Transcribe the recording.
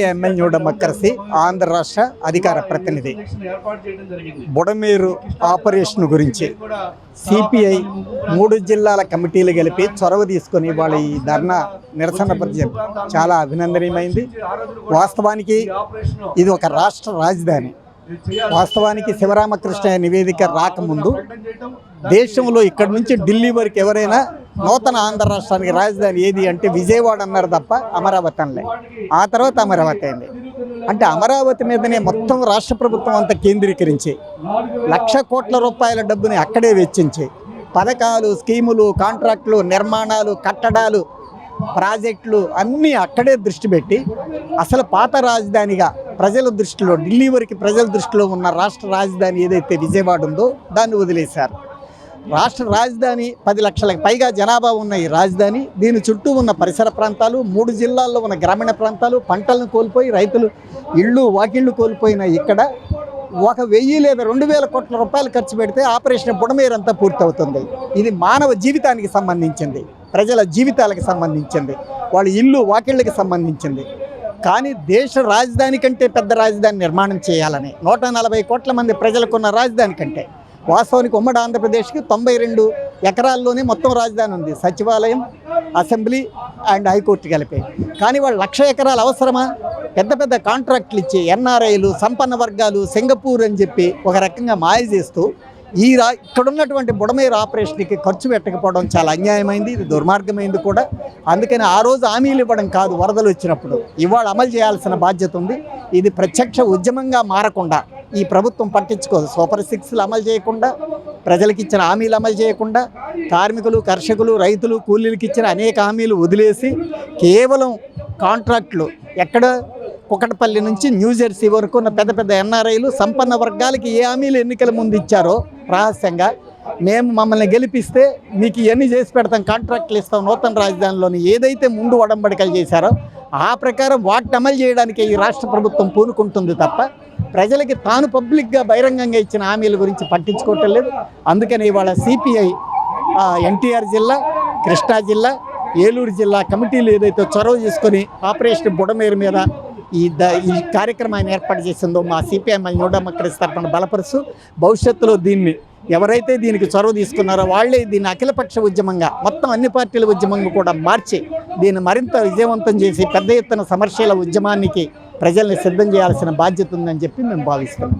MLA democracy Andhra రాష్ట్ర అధికార ప్రతినిధి. బుడమేరు ఆపరేషన్ గురించి సిపిఐ మూడు జిల్లాల కమిటీలు కలిపి చొరవ తీసుకొని వాళ్ళ ఈ ధర్నా నిరసన పరిచయం చాలా అభినందనీయమైంది. వాస్తవానికి ఇది ఒక రాష్ట్ర రాజధాని. వాస్తవానికి శివరామకృష్ణ నివేదిక రాకముందు దేశంలో ఇక్కడి నుంచి ఢిల్లీ వరకు ఎవరైనా నూతన ఆంధ్ర రాష్ట్రానికి రాజధాని ఏది అంటే విజయవాడ అన్నారు తప్ప అమరావతి అనలే. ఆ తర్వాత అమరావతి అయింది. అంటే అమరావతి మీదనే మొత్తం రాష్ట్ర ప్రభుత్వం అంతా కేంద్రీకరించి లక్ష కోట్ల రూపాయల డబ్బుని అక్కడే వెచ్చించి పథకాలు స్కీములు కాంట్రాక్టులు నిర్మాణాలు కట్టడాలు ప్రాజెక్టులు అన్నీ అక్కడే దృష్టి పెట్టి అసలు పాత రాజధానిగా ప్రజల దృష్టిలో ఢిల్లీ వరకు ప్రజల దృష్టిలో ఉన్న రాష్ట్ర రాజధాని ఏదైతే విజయవాడ ఉందో దాన్ని వదిలేశారు. రాష్ట్ర రాజధాని పది లక్షలకు పైగా జనాభా ఉన్న ఈ రాజధాని దీని చుట్టూ ఉన్న పరిసర ప్రాంతాలు మూడు జిల్లాల్లో ఉన్న గ్రామీణ ప్రాంతాలు పంటలను కోల్పోయి రైతులు ఇళ్ళు వాకిళ్ళు కోల్పోయిన ఇక్కడ ఒక వెయ్యి లేదా రెండు వేల కోట్ల రూపాయలు ఖర్చు పెడితే ఆపరేషన్ బుడమేరంతా పూర్తవుతుంది. ఇది మానవ జీవితానికి సంబంధించింది ప్రజల జీవితాలకు సంబంధించింది వాళ్ళ ఇల్లు వాకిళ్ళకి సంబంధించింది. కానీ దేశ రాజధాని కంటే పెద్ద రాజధాని నిర్మాణం చేయాలని నూట నలభై కోట్ల మంది ప్రజలకున్న రాజధాని కంటే వాస్తవానికి ఉమ్మడి ఆంధ్రప్రదేశ్కి తొంభై రెండు ఎకరాల్లోనే మొత్తం రాజధాని ఉంది. సచివాలయం అసెంబ్లీ అండ్ హైకోర్టు కలిపి. కానీ వాళ్ళు లక్ష ఎకరాలు అవసరమా? పెద్ద పెద్ద కాంట్రాక్ట్లు ఇచ్చి ఎన్ఆర్ఐలు సంపన్న వర్గాలు సింగపూర్ అని చెప్పి ఒక రకంగా మాయ చేస్తూ ఈ రా ఇక్కడ ఉన్నటువంటి బుడమేరు ఆపరేషన్కి ఖర్చు పెట్టకపోవడం చాలా అన్యాయమైంది ఇది దుర్మార్గమైంది కూడా. అందుకని ఆ రోజు హామీలు ఇవ్వడం కాదు వరదలు వచ్చినప్పుడు. ఇవాళ అమలు చేయాల్సిన బాధ్యత ఉంది. ఇది ప్రత్యక్ష ఉద్యమంగా మారకుండా ఈ ప్రభుత్వం పట్టించుకోదు. సూపర్ సిక్స్లు అమలు చేయకుండా ప్రజలకు ఇచ్చిన హామీలు అమలు చేయకుండా కార్మికులు కర్షకులు రైతులు కూలీలకు ఇచ్చిన అనేక హామీలు వదిలేసి కేవలం కాంట్రాక్ట్లు ఎక్కడ కుకటపల్లి నుంచి న్యూజెర్సీ వరకు ఉన్న పెద్ద పెద్ద ఎన్ఆర్ఐలు సంపన్న వర్గాలకి ఏ హామీలు ఎన్నికల ముందు ఇచ్చారో రహస్యంగా మేము మమ్మల్ని గెలిపిస్తే మీకు ఇవన్నీ చేసి పెడతాం కాంట్రాక్ట్లు ఇస్తాం నూతన రాజధానిలోని ఏదైతే ముందు ఒడంబడికలు చేశారో ఆ ప్రకారం వాటిని అమలు చేయడానికి ఈ రాష్ట్ర ప్రభుత్వం పూనుకుంటుంది తప్ప ప్రజలకి తాను పబ్లిక్గా బహిరంగంగా ఇచ్చిన హామీల గురించి పట్టించుకోవటం లేదు. అందుకని ఇవాళ సిపిఐ ఎన్టీఆర్ జిల్లా కృష్ణా జిల్లా ఏలూరు జిల్లా కమిటీలు ఏదైతే చొరవ చేసుకొని ఆపరేషన్ బుడమేరు మీద ఈ ద ఈ కార్యక్రమాన్ని ఏర్పాటు చేసిందో మా సిపిఎం న్యూ డెమోక్రసీ తరఫున బలపరుస్తూ భవిష్యత్తులో దీన్ని ఎవరైతే దీనికి చొరవ తీసుకున్నారో వాళ్ళే దీన్ని అఖిలపక్ష ఉద్యమంగా మొత్తం అన్ని పార్టీల ఉద్యమంగా కూడా మార్చి దీన్ని మరింత విజయవంతం చేసి పెద్ద ఎత్తున సమస్యల ఉద్యమానికి ప్రజల్ని సిద్ధం చేయాల్సిన బాధ్యత ఉందని చెప్పి మేము భావిస్తున్నాం.